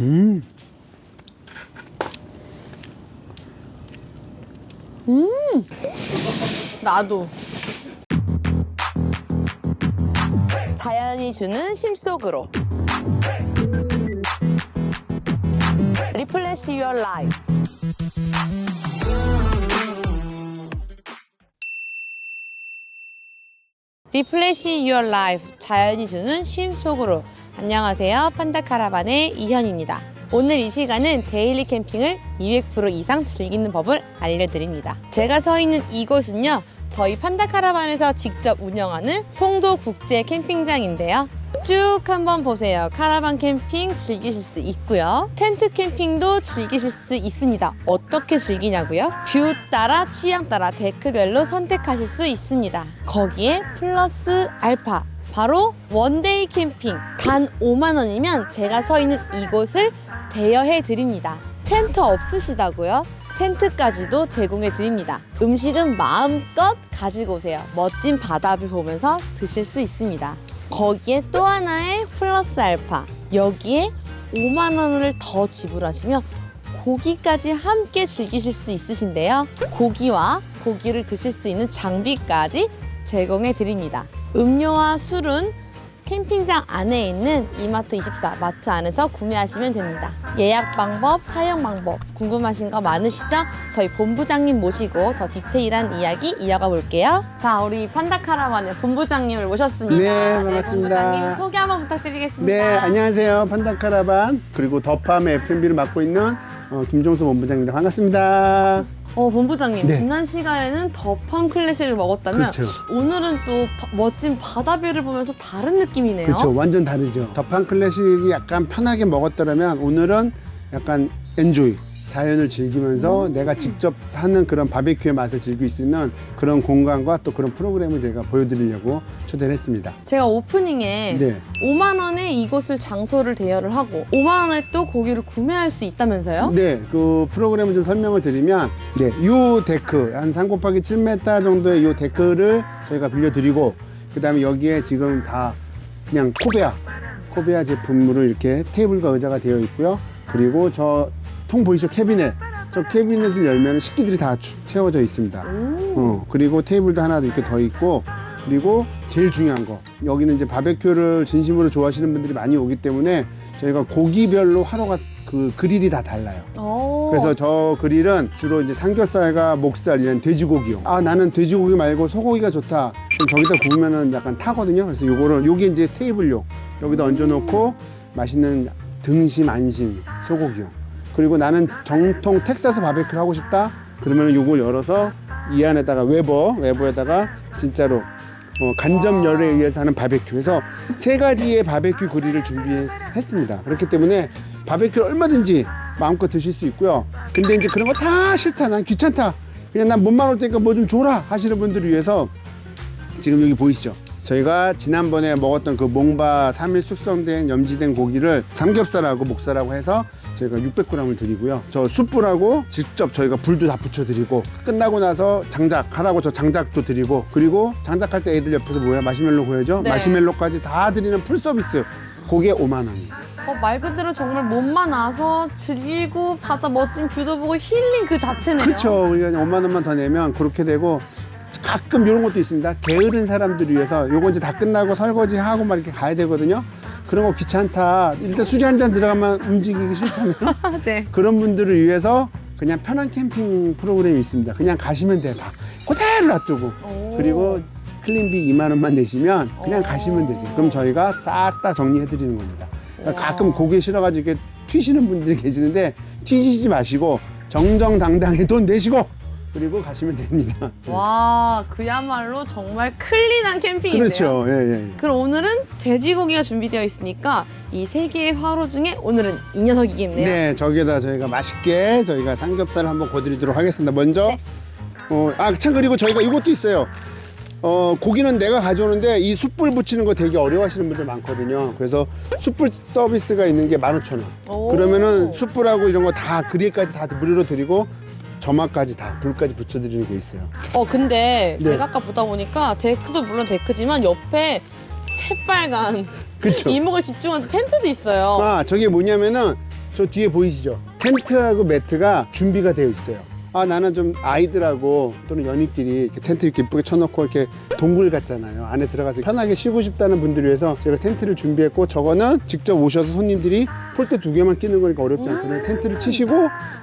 음. 나도. 자연이 주는 심 속으로. 리플레시 유어 라이프. 리플레시 유어 라이프 자연이 주는 쉼 속으로 안녕하세요 판다 카라반의 이현입니다 오늘 이 시간은 데일리 캠핑을 200% 이상 즐기는 법을 알려드립니다 제가 서 있는 이곳은요 저희 판다 카라반에서 직접 운영하는 송도 국제 캠핑장인데요 쭉 한번 보세요. 카라반 캠핑 즐기실 수 있고요. 텐트 캠핑도 즐기실 수 있습니다. 어떻게 즐기냐고요? 뷰 따라 취향 따라 데크별로 선택하실 수 있습니다. 거기에 플러스 알파 바로 원데이 캠핑 단 5만 원이면 제가 서 있는 이곳을 대여해 드립니다. 텐트 없으시다고요? 텐트까지도 제공해 드립니다. 음식은 마음껏 가지고 오세요. 멋진 바다뷰 보면서 드실 수 있습니다. 거기에 또 하나의 플러스 알파. 여기에 5만 원을 더 지불하시면 고기까지 함께 즐기실 수 있으신데요. 고기와 고기를 드실 수 있는 장비까지 제공해 드립니다. 음료와 술은 캠핑장 안에 있는 이마트 24 마트 안에서 구매하시면 됩니다. 예약 방법, 사용 방법 궁금하신 거 많으시죠? 저희 본부장님 모시고 더 디테일한 이야기 이어가 볼게요. 자, 우리 판다 카라반의 본부장님을 모셨습니다. 네, 반갑습니다. 본부장님 소개 한번 부탁드리겠습니다. 네, 안녕하세요. 판다카라반 그리고 더팜의 F&B를 맡고 있는 어, 김종수 본부장입니다. 반갑습니다. 어, 본부장님 네. 지난 시간에는 더팜 클래식을 먹었다면 그렇죠. 오늘은 또 바- 멋진 바다뷰를 보면서 다른 느낌이네요. 그렇죠. 완전 다르죠. 더팜 클래식이 약간 편하게 먹었더라면 오늘은 약간 엔조이. 자연을 즐기면서 음. 내가 직접 하는 그런 바베큐의 맛을 즐길 수 있는 그런 공간과 또 그런 프로그램을 제가 보여드리려고 초대를 했습니다. 제가 오프닝에 네. 5만 원에 이곳을 장소를 대여를 하고 5만 원에 또 고기를 구매할 수 있다면서요? 네, 그 프로그램을 좀 설명을 드리면, 네, 요 데크, 한 3 곱하기 7m 정도의 요 데크를 저희가 빌려드리고, 그 다음에 여기에 지금 다 그냥 코베아, 코베아 제품으로 이렇게 테이블과 의자가 되어 있고요. 그리고 저 통 보이시죠? 캐비넷. 저 캐비넷을 열면 식기들이 다 주- 채워져 있습니다. 어, 그리고 테이블도 하나 이렇게 더 있고, 그리고 제일 중요한 거 여기는 이제 바베큐를 진심으로 좋아하시는 분들이 많이 오기 때문에 저희가 고기별로 하루가 그 그릴이 다 달라요. 오. 그래서 저 그릴은 주로 이제 삼겹살과 목살 이런 돼지고기용. 아 나는 돼지고기 말고 소고기가 좋다. 그럼 저기다 구우면은 약간 타거든요. 그래서 요거를 요게 이제 테이블용 여기다 얹어놓고 맛있는 등심 안심 소고기용. 그리고 나는 정통 텍사스 바베큐를 하고 싶다. 그러면 요걸 열어서 이 안에다가 웨버 웨버에다가 진짜로 어, 간접열에 의해서 하는 바베큐 해서 세 가지의 바베큐 그릴을 준비했습니다. 그렇기 때문에 바베큐를 얼마든지 마음껏 드실 수 있고요. 근데 이제 그런 거 다 싫다. 난 귀찮다. 그냥 난 몸만 올 테니까 뭐 좀 줘라 하시는 분들을 위해서 지금 여기 보이시죠? 저희가 지난번에 먹었던 그 몽바 3일 숙성된 염지된 고기를 삼겹살하고 목살하고 해서 저희가 600g을 드리고요. 저 숯불하고 직접 저희가 불도 다 붙여드리고 끝나고 나서 장작 하라고 저 장작도 드리고 그리고 장작할 때 애들 옆에서 뭐야 마시멜로 보여줘? 네. 마시멜로까지 다 드리는 풀 서비스. 그게 5만 원입니다. 어, 말 그대로 정말 몸만 와서 즐기고 바다 멋진 뷰도 보고 힐링 그 자체네요. 그렇죠. 우리가 5만 원만 더 내면 그렇게 되고 가끔 이런 것도 있습니다. 게으른 사람들을 위해서 요거 이제 다 끝나고 설거지 하고 막 이렇게 가야 되거든요. 그런 거 귀찮다. 일단 술이 한 잔 들어가면 움직이기 싫잖아요. 네. 그런 분들을 위해서 그냥 편한 캠핑 프로그램이 있습니다. 그냥 가시면 돼요. 다 그대로 놔두고. 오. 그리고 클린비 2만 원만 내시면 그냥 오. 가시면 되세요. 그럼 저희가 딱딱 정리해 드리는 겁니다. 그러니까 가끔 고개 싫어가지고 이렇게 튀시는 분들이 계시는데 튀시지 마시고 정정당당히 돈 내시고 그리고 가시면 됩니다. 와, 그야말로 정말 클린한 캠핑인데요. 그렇죠. 예, 예. 예. 그럼 오늘은 돼지고기가 준비되어 있으니까 이 세 개의 화로 중에 오늘은 이 녀석이겠네요. 네, 저기에다 저희가 맛있게 저희가 삼겹살을 한번 구워드리도록 하겠습니다. 먼저, 네. 어, 아, 참 그리고 저희가 이것도 있어요. 어, 고기는 내가 가져오는데 이 숯불 붙이는 거 되게 어려워하시는 분들 많거든요. 그래서 숯불 서비스가 있는 게 15,000원. 오. 그러면은 숯불하고 이런 거 다 그릴까지 다 무료로 드리고 점화까지 다 불까지 붙여드리는 게 있어요. 어, 근데 네. 제가 아까 보다 보니까 데크도 물론 데크지만 옆에 새빨간 그쵸. 이목을 집중한 텐트도 있어요. 아, 저게 뭐냐면은 저 뒤에 보이시죠? 텐트하고 매트가 준비가 되어 있어요. 아 나는 좀 아이들하고 또는 연인끼리 이렇게 텐트 이렇게 이쁘게 쳐놓고 이렇게 동굴 같잖아요. 안에 들어가서 편하게 쉬고 싶다는 분들을 위해서 제가 텐트를 준비했고 저거는 직접 오셔서 손님들이 폴대 두 개만 끼는 거니까 어렵지 않거든요. 텐트를 치시고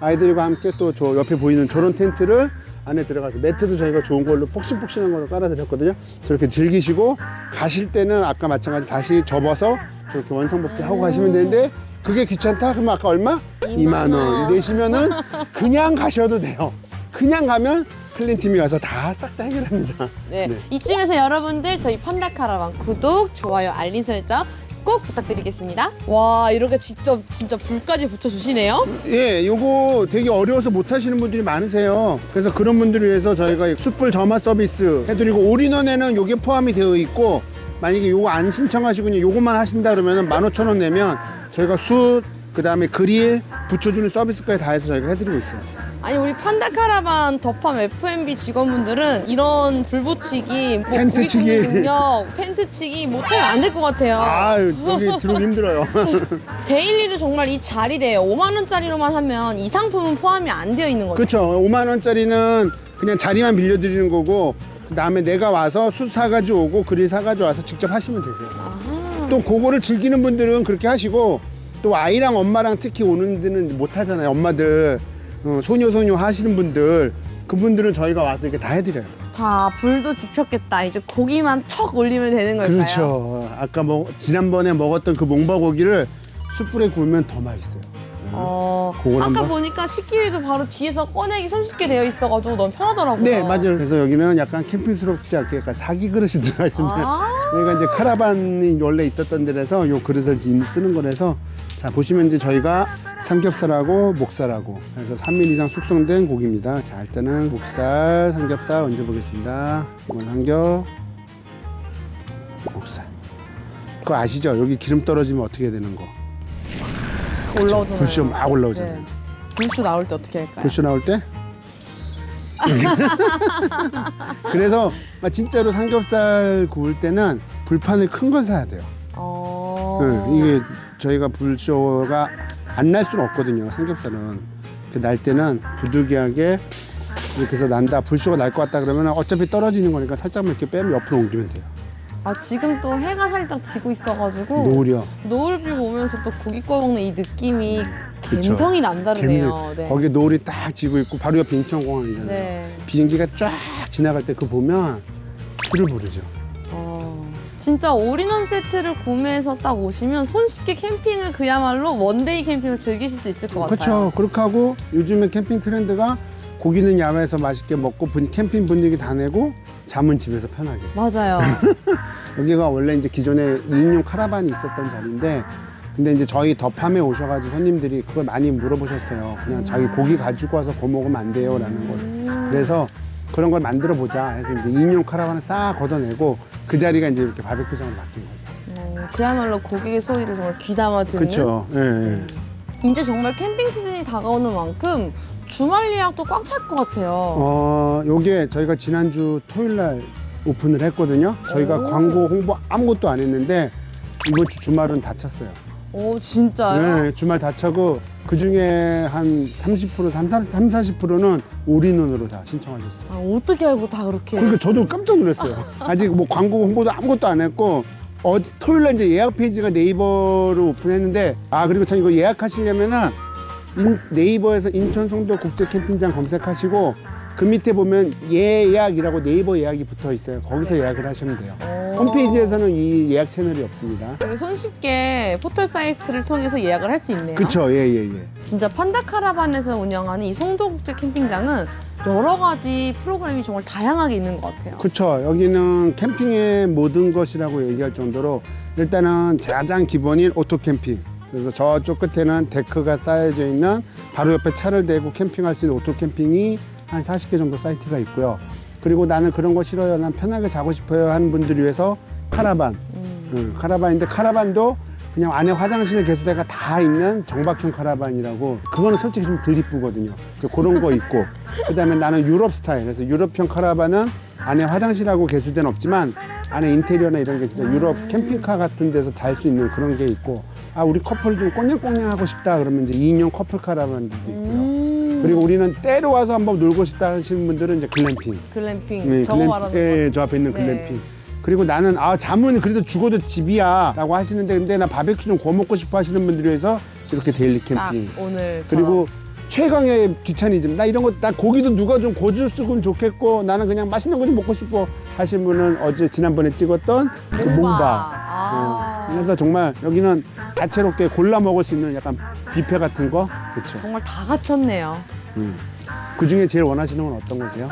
아이들과 함께 또 저 옆에 보이는 저런 텐트를 안에 들어가서 매트도 저희가 좋은 걸로 폭신폭신한 걸로 깔아드렸거든요. 저렇게 즐기시고 가실 때는 아까 마찬가지 다시 접어서 저렇게 원상복귀 하고 가시면 되는데 그게 귀찮다? 그러면 아까 얼마? 2만 원 내시면은 그냥 가셔도 돼요. 그냥 가면 클린 팀이 와서 다 싹 다 해결합니다. 네. 네. 이쯤에서 여러분들 저희 판다 카라반 구독, 좋아요, 알림 설정 꼭 부탁드리겠습니다. 와 이렇게 직접 진짜 불까지 붙여주시네요. 예, 요거 되게 어려워서 못 하시는 분들이 많으세요. 그래서 그런 분들을 위해서 저희가 숯불 점화 서비스 해드리고 올인원에는 요게 포함이 되어 있고 만약에 요거 안 신청하시고 그냥 요것만 하신다 그러면 15,000원 내면 저희가 숯, 그 다음에 그릴 붙여주는 서비스까지 다 해서 저희가 해드리고 있어요. 아니 우리 판다 카라반 더팜 F&B 직원분들은 이런 불 붙이기, 뭐 텐트 고기 치기. 굽는 능력, 텐트 치기 못하면 안 될 것 같아요. 아, 여기 들어오기 힘들어요. 데일리도 정말 이 자리대요. 5만 원짜리로만 하면 이 상품은 포함이 안 되어 있는 거죠. 그렇죠. 5만 원짜리는 그냥 자리만 빌려드리는 거고 그다음에 내가 와서 숯 사가지고 오고 그릴 사가지고 와서 직접 하시면 되세요. 또 그거를 즐기는 분들은 그렇게 하시고 또 아이랑 엄마랑 특히 오는 데는 못 하잖아요. 엄마들 어, 소녀 소녀 하시는 분들 그분들은 저희가 와서 이렇게 다 해드려요. 자 불도 지폈겠다. 이제 고기만 척 올리면 되는 걸까요? 그렇죠. 아까 뭐 지난번에 먹었던 그 몽바고기를 숯불에 구우면 더 맛있어요. 어, 그걸 아까 한번? 보니까 식기류도 바로 뒤에서 꺼내기 손쉽게 되어 있어가지고 너무 편하더라고요. 네, 맞아요. 그래서 여기는 약간 캠핑스럽지 않게 약간 사기 그릇이 들어가 있습니다. 아. 여기가 이제 카라반이 원래 있었던 데라서 요 그릇을 지금 쓰는 거라서 자 보시면 이제 저희가 삼겹살하고 목살하고 그래서 3일 이상 숙성된 고기입니다. 자 일단은 목살, 삼겹살 얹어 보겠습니다. 이건 삼겹, 목살. 그거 아시죠? 여기 기름 떨어지면 어떻게 되는 거? 올라오잖아요. 불쇼 막 올라오잖아요. 네. 불쇼 나올 때 어떻게 할까요? 불쇼 나올 때? 그래서 막 진짜로 삼겹살 구울 때는 불판을 큰걸 사야 돼요. 어... 네, 이게 저희가 불쇼가 안 날 수는 없거든요. 삼겹살은 그날 때는 부득이하게 이렇게 해서 난다 불쇼가 날 것 같다 그러면 어차피 떨어지는 거니까 살짝만 이렇게 빼면 옆으로 옮기면 돼요. 아 지금 또 해가 살짝 지고 있어가지고 노을이요. 노을비 보면서 또 고기 구워 먹는 이 느낌이 그쵸. 감성이 남다르네요. 네. 거기에 노을이 딱 지고 있고 바로 옆에 인천공항이잖아요. 네. 비행기가 쫙 지나갈 때 그거 보면 술을 부르죠. 어, 진짜 올인원 세트를 구매해서 딱 오시면 손쉽게 캠핑을 그야말로 원데이 캠핑을 즐기실 수 있을 것 같아요. 그렇죠. 그렇게 하고 요즘에 캠핑 트렌드가 고기는 야외에서 맛있게 먹고 분- 캠핑 분위기 다 내고 잠은 집에서 편하게. 맞아요. 여기가 원래 이제 기존에 2인용 카라반이 있었던 자리인데 근데 이제 저희 더팜에 오셔가지고 손님들이 그걸 많이 물어보셨어요. 그냥 자기 고기 가지고 와서 거 먹으면 안 돼요라는 걸. 그래서 그런 걸 만들어 보자 해서 이제 2인용 카라반을 싹 걷어내고 그 자리가 이제 이렇게 바베큐장으로 바뀐 거죠. 어, 그야말로 고기의 소리를 정말 귀담아 듣는. 그렇죠. 예, 예. 이제 정말 캠핑 시즌이 다가오는 만큼 주말 예약도 꽉 찰 것 같아요. 어, 요게 저희가 지난주 토요일 날 오픈을 했거든요. 저희가 오. 광고 홍보 아무것도 안 했는데 이번 주 주말은 다 찼어요. 오 진짜요? 네, 주말 다 차고 그 중에 한 30%, 30, 40%는 올인원으로 다 신청하셨어요. 아, 어떻게 알고 다 그렇게? 그러니까 저도 깜짝 놀랐어요. 아직 뭐 광고 홍보도 아무것도 안 했고 어, 토요일 날 이제 예약 페이지가 네이버로 오픈했는데 아 그리고 참 이거 예약하시려면은 인- 네이버에서 인천 송도 국제 캠핑장 검색하시고 그 밑에 보면 예약이라고 네이버 예약이 붙어 있어요. 거기서 예약을 하시면 돼요. 오. 홈페이지에서는 이 예약 채널이 없습니다. 여기 손쉽게 포털 사이트를 통해서 예약을 할 수 있네요. 그쵸, 예, 예, 예. 진짜 판다 카라반에서 운영하는 이 송도국제 캠핑장은 여러 가지 프로그램이 정말 다양하게 있는 것 같아요. 그쵸. 여기는 캠핑의 모든 것이라고 얘기할 정도로 일단은 가장 기본인 오토 캠핑. 그래서 저쪽 끝에는 데크가 쌓여져 있는 바로 옆에 차를 대고 캠핑할 수 있는 오토 캠핑이 한 40개 정도 사이트가 있고요. 그리고 나는 그런 거 싫어요. 난 편하게 자고 싶어요 하는 분들을 위해서 카라반. 응, 카라반인데 카라반도 그냥 안에 화장실 개수대가 다 있는 정박형 카라반이라고 그거는 솔직히 좀 덜 이쁘거든요. 그래서 그런 거 있고 그다음에 나는 유럽 스타일. 그래서 유럽형 카라반은 안에 화장실하고 개수대는 없지만 안에 인테리어나 이런 게 진짜 유럽 캠핑카 같은 데서 잘 수 있는 그런 게 있고 아 우리 커플 좀 꽁냥꽁냥 하고 싶다 그러면 이제 2인용 커플 카라반들도 있고요. 음, 그리고 우리는 때로 와서 한번 놀고 싶다 하시는 분들은 이제 글램핑. 글램핑. 네, 저거 말하는 거. 예, 저 앞에 있는 네. 글램핑. 그리고 나는 아 잠은 그래도 죽어도 집이야 라고 하시는데 근데 나 바베큐 좀 구워 먹고 싶어 하시는 분들 위해서 이렇게 데일리 딱 캠핑. 오늘 그리고 최강의 귀차니즘. 나 이런 거 나 고기도 누가 좀 고줬으면 좋겠고 나는 그냥 맛있는 거 좀 먹고 싶어 하신 분은 어제 지난번에 찍었던 그 몽바. 몽바. 아. 어, 그래서 정말 여기는 다채롭게 골라 먹을 수 있는 약간 뷔페 같은 거 그렇죠. 정말 다 갖췄네요. 그 중에 제일 원하시는 건 어떤 거세요?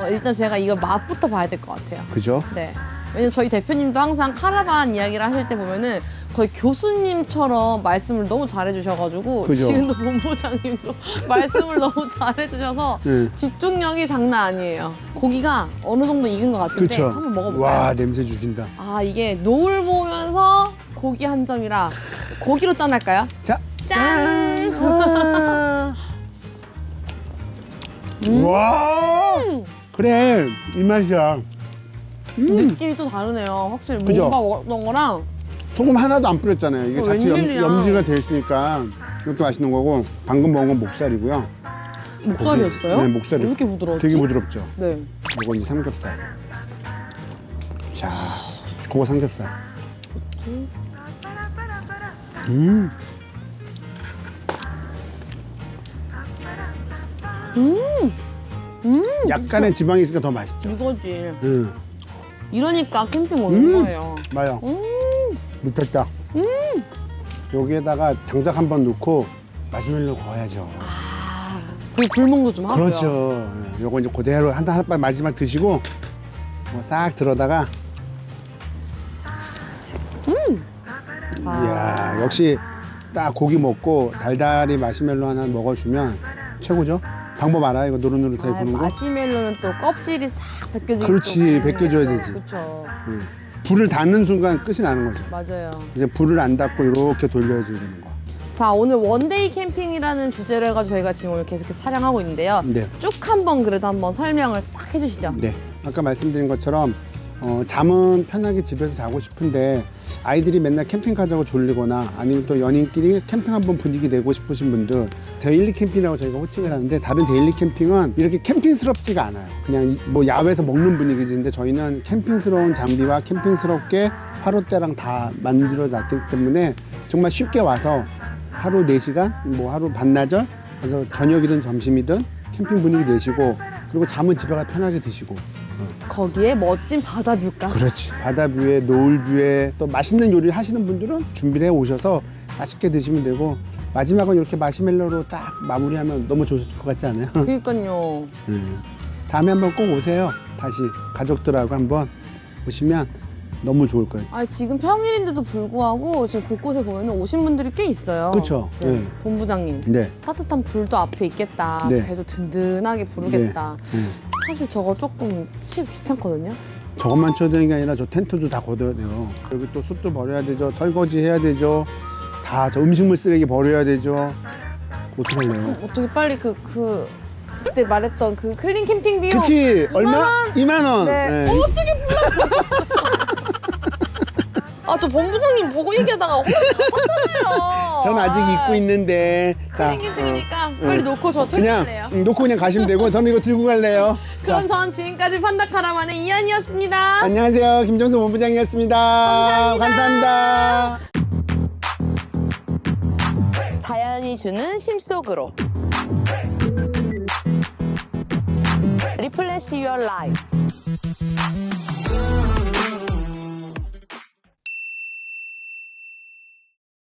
어, 일단 제가 이거 맛부터 봐야 될 것 같아요. 그죠? 네. 왜냐면 저희 대표님도 항상 카라반 이야기를 하실 때 보면은 거의 교수님처럼 말씀을 너무 잘해주셔가지고 그죠. 지금도 본부장님도 말씀을 너무 잘해주셔서 네. 집중력이 장난 아니에요. 고기가 어느 정도 익은 것 같은데 그렇죠. 한번 먹어볼까요? 와 냄새 죽인다. 아 이게 노을 보면서 고기 한 점이라 고기로 짠할까요? 자, 짠! 와. 와. 그래 이 맛이야. 느낌이 또 다르네요. 확실히 그죠? 뭔가 먹었던 거랑 소금 하나도 안 뿌렸잖아요. 이게 어, 자체 염, 웬일이야. 염 지가 돼 있으니까 이렇게 맛있는 거고 방금 먹은 건 목살이고요. 목살이었어요? 네, 목살이 왜 이렇게 부드러웠지? 되게 부드럽죠. 네. 이거 이제 삼겹살. 자, 그거 삼겹살. 음. 약간의 지방이 있으니까 더 맛있죠. 이거지. 응, 이러니까 캠핑 오는 음. 거예요. 맞아. 미쳤다. 여기에다가 장작 한 번 넣고 마시멜로 구워야죠. 그리고 불멍도 좀 하고요. 그렇죠. 예, 요거 이제 그대로 한 한 발 마지막 드시고 뭐싹 들어다가 아. 이야 역시 딱 고기 먹고 달달이 마시멜로 하나 먹어주면 최고죠. 방법 알아? 이거 노릇노릇하게 아, 구는 거? 마시멜로는 또 껍질이 싹 벗겨지고 그렇지, 벗겨져야 되지. 그렇죠. 예. 불을 닫는 순간 끝이 나는 거죠. 맞아요. 이제 불을 안 닫고 이렇게 돌려줘야 되는 거. 자 오늘 원데이 캠핑이라는 주제로 해가지고 저희가 지금 오늘 계속해서 촬영하고 있는데요. 네. 쭉 한번 그래도 한번 설명을 딱 해주시죠. 네. 아까 말씀드린 것처럼 어, 잠은 편하게 집에서 자고 싶은데 아이들이 맨날 캠핑 가자고 졸리거나 아니면 또 연인끼리 캠핑 한번 분위기 내고 싶으신 분들 데일리 캠핑이라고 저희가 호칭을 하는데 다른 데일리 캠핑은 이렇게 캠핑스럽지가 않아요. 그냥 이- 뭐 야외에서 먹는 분위기지. 근데 저희는 캠핑스러운 장비와 캠핑스럽게 화롯대랑 다 만들어 놨기 때문에 정말 쉽게 와서 하루 네시간뭐 하루 반나절 그래서 저녁이든 점심이든 캠핑 분위기 내시고 그리고 잠은 집에 가 편하게 드시고 거기에 멋진 바다 뷰가. 그렇지. 바다 뷰에 노을 뷰에 또 맛있는 요리를 하시는 분들은 준비를 해 오셔서 맛있게 드시면 되고 마지막은 이렇게 마시멜로로 딱 마무리하면 너무 좋을 것 같지 않아요? 그러니까요. 음. 다음에 한번 꼭 오세요. 다시 가족들하고 한번 오시면 너무 좋을 거예요. 아 지금 평일인데도 불구하고 지금 곳곳에 보면 오신 분들이 꽤 있어요. 그쵸? 네. 네. 본부장님. 네. 따뜻한 불도 앞에 있겠다. 네. 배도 든든하게 부르겠다. 네. 사실 저거 조금 치기 귀찮거든요. 저것만 쳐야 되는 게 아니라 저 텐트도 다 걷어야 돼요. 여기 또 숯도 버려야 되죠. 설거지 해야 되죠. 다 저 음식물 쓰레기 버려야 되죠. 어떻게 할래요? 어떻게 빨리 그, 그, 그때 말했던 그 클린 캠핑 비용. 그치? 얼마? 2만 원. 네. 네. 어떻게 불렀어? 아, 저 본부장님 보고 얘기하다가 혼자 탔잖아요. 전 아직 입고 있는데. 자, 어, 빨리 응. 놓고 저 그냥 퇴근할래요. 음, 놓고 그냥 가시면 되고 저는 이거 들고 갈래요. 자, 그럼 전 지금까지 판다카라반의 이한이었습니다. 안녕하세요. 김정수 본부장이었습니다. 감사합니다. 자연이 주는 심 속으로 리플레시 유어 라이프